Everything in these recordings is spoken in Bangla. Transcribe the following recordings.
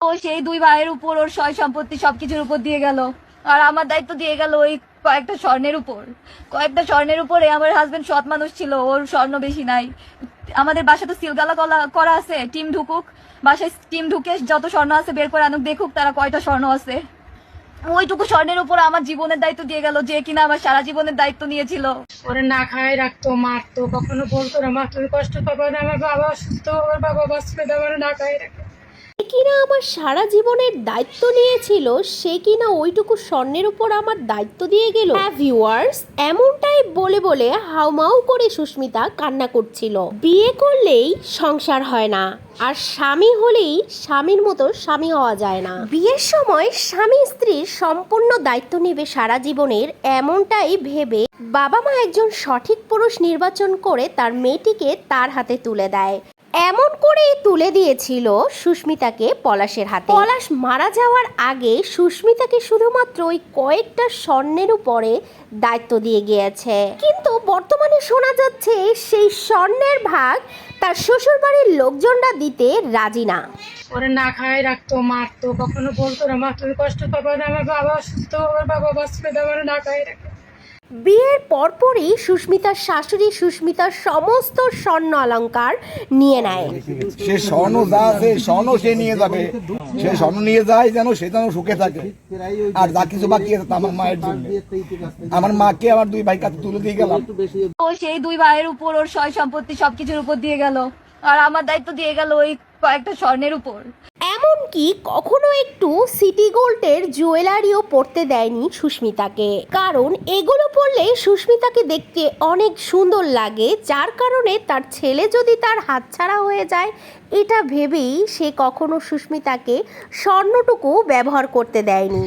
ও সেই দুই ভাইয়ের উপর ওর সয় সম্পত্তি সবকিছুর উপর দিয়ে গেল। আর আমার দায়িত্ব দিয়ে গেল ওই কয়েকটা স্বর্ণের উপর। কয়েকটা স্বর্ণের উপরে আমার হাজবেন্ড সৎ মানুষ ছিল, ওর স্বর্ণ বেশি নাই। আমাদের বাসা তো সিলগালা করা আছে, টিম ঢুকুক। বাসায় টিম ঢুকে যত স্বর্ণ আছে বের করে আনুক, দেখুক তারা কয়টা স্বর্ণ আছে। ওইটুকু স্বর্ণের উপর আমার জীবনের দায়িত্ব দিয়ে গেল, যে কিনা আমার সারা জীবনের দায়িত্ব নিয়েছিল। ওরে না খায়, রাখতো, মারতো, কখনো বলতো না, মা, তুমি কষ্ট পাবে না, আমার বাবা অসুস্থ, আমার বাবা বাঁচবে না না খায়, রাখে। যে কিনা আমার সারা জীবনের দায়িত্ব নিয়েছিল, সে কিনা ওইটুকু স্বর্ণের উপর আমার দায়িত্ব দিয়ে গেল। হ্যাঁ ভিউয়ার্স এমনটাই বলে বলে হাউমাউ করে সুস্মিতা কান্না করছিল। বিয়ে করলেই সংসার হয় না, আর স্বামী হলেই স্বামীর মতো স্বামী হওয়া যায় না। বিয়ের সময় স্বামী স্ত্রীর সম্পূর্ণ দায়িত্ব নেবে সারা জীবনের এমনটাই ভেবে বাবা মা একজন সঠিক পুরুষ নির্বাচন করে তার মেয়েটিকে তার হাতে তুলে দেয়। এমন করেই তুলে দিয়েছিল সুস্মিতাকে পলাশের হাতে। পলাশ মারা যাওয়ার আগে সুস্মিতাকে শুধুমাত্র ওই কয়েকটা স্বর্ণের উপরে দায়িত্ব দিয়ে গিয়েছে। কিন্তু বর্তমানে শোনা যাচ্ছে সেই স্বর্ণের ভাগ তার শ্বশুর বাড়ির লোকজনরা দিতে রাজি না। ওরে না খায় রাখতো মারতো কখনো বলতো না মা তুমি কষ্ট পাবো না আমার বাবা অসুস্থ আমার বাবা বাঁচবে না আমার না খায় রাখে বিয়ের পরপরই সুস্মিতার শাশুড়ি সুস্মিতার সমস্ত স্বর্ণ অলংকার নিয়ে নেয়। সে স্বর্ণ যা আছে স্বর্ণ সে নিয়ে যাবে। সে স্বর্ণ নিয়ে যায় যেন সে যেন সুখে থাকে। আর যা কিছু বাকি আছে আমার মায়ের জন্য। আমার মাকে আমার দুই ভাই কাছে তুলে দিয়ে গেলাম। ও সেই দুই ভাইয়ের উপর ওর সয় সম্পত্তি সবকিছুর উপর দিয়ে গেল। আর আমার দায়িত্ব দিয়ে গেল ওই কয়েকটা স্বর্ণের উপর। এমনকি কখনো একটু সিটি গোল্ডের জুয়েলারিও পরতে দেয়নি সুস্মিতাকে। কারণ এগুলো পরলে সুস্মিতাকে দেখতে অনেক সুন্দর লাগে, যার কারণে তার ছেলে যদি তার হাতছাড়া হয়ে যায়, এটা ভেবেই সে কখনো সুস্মিতাকে স্বর্ণটুকু ব্যবহার করতে দেয়নি।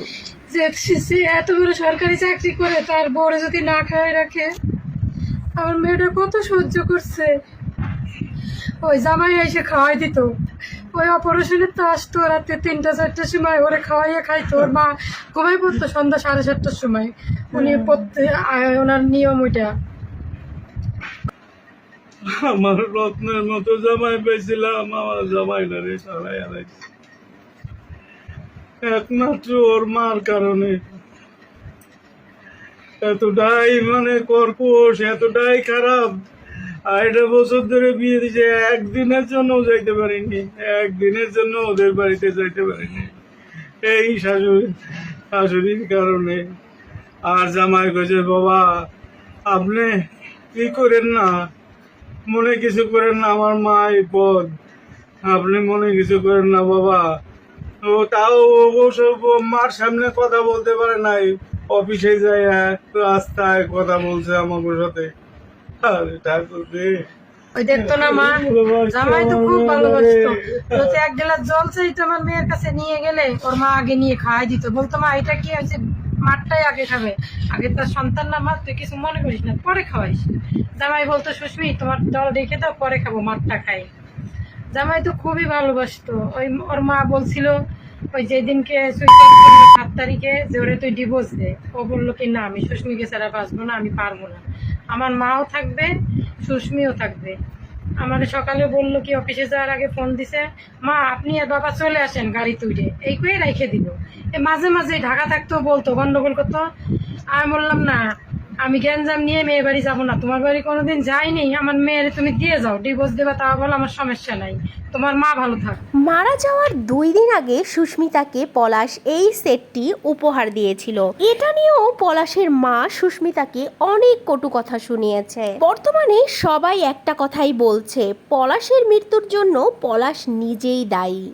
যে সে এত বড় সরকারি চাকরি করে, তার বড় যদি না খায় রাখে? আমার মেয়েটা কত সহ্য করছে। ওই জামাই এসে খাওয়াই দিত। ওই তো আসতো রাতে তিনটা চারটার সময় ওরে খাওয়াইয়ে খাইতো। ওর মা ঘুমাই পড়তো সন্ধ্যা সাড়ে সাতটার সময়। উনি পড়তে ওনার নিয়ম ওইটা। আমার রত্নের মতো জামাই পেয়েছিলাম আমার জামাইটা রে সারাই একমাত্র ওর মার কারণে। এতটাই মানে কর্কশ এতটাই খারাপ। আড়াইটা বছর ধরে বিয়ে দিছে, একদিনের জন্য যাইতে পারিনি, একদিনের জন্য ওদের বাড়িতে যাইতে পারিনি। এই শাশুড়ি, শাশুড়ির কারণে। আর জামাই কইছে, বাবা, আপনি কি করেন না? মনে কিছু করেন না, আমার মা এই পদ আপনি মনে কিছু করেন না, বাবা। ও তাও অবশ্য মার সামনে কথা বলতে পারে নাই। অফিসে যায় রাস্তায় কথা বলছে আমার সাথে। ওই দেখতো না মা জামাই তো খুব ভালোবাসতো। যদি এক গ্লাস জল চাইতো আমার মেয়ের কাছে নিয়ে গেলে ওর মা আগে নিয়ে খাওয়াই দিত। বলতো মা এটা কি হয়েছে? মাঠটাই আগে খাবে। আগে তার সন্তান না মা তুই কিছু মনে করিস না পরে খাওয়াইস। জামাই বলতো সুস্মি তোমার জল রেখে দাও পরে খাব মাঠটা খাই। জামাই তো খুবই ভালোবাসতো। ওই ওর মা বলছিল ওই যেদিনকে সুইসাইড করল সাত তারিখে যে ওরে তুই ডিভোর্স দে। ও বলল কি না আমি সুস্মিকে ছাড়া বাঁচবো না আমি পারব না। আমার মাও থাকবে, সুস্মিও থাকবে। আমার সকালে বলল কি, অফিসে যাওয়ার আগে ফোন দিছে, মা, আপনি আর বাবা চলে আসেন গাড়ি তৈরি এই করে রেখে এ মাঝে মাঝে ঢাকা থাকতো বলতো, গন্ডগোল করতো। আমি বললাম, না আমি গ্যাঞ্জাম নিয়ে মেয়ে বাড়ি যাব না। তোমার বাড়ি কোনোদিন যাইনি আমার মেয়ের তুমি দিয়ে যাও। ডিভোর্স দেবা তা বলো, আমার সমস্যা নাই। তোমার মা ভালো থাক। মারা যাওয়ার দুই দিন আগে সুস্মিতাকে পলাশ এই সেটটি উপহার দিয়েছিল। এটা নিয়েও পলাশের মা সুস্মিতাকে অনেক কটু কথা শুনিয়েছে। বর্তমানে সবাই একটা কথাই বলছে, পলাশের মৃত্যুর জন্য পলাশ নিজেই দায়ী।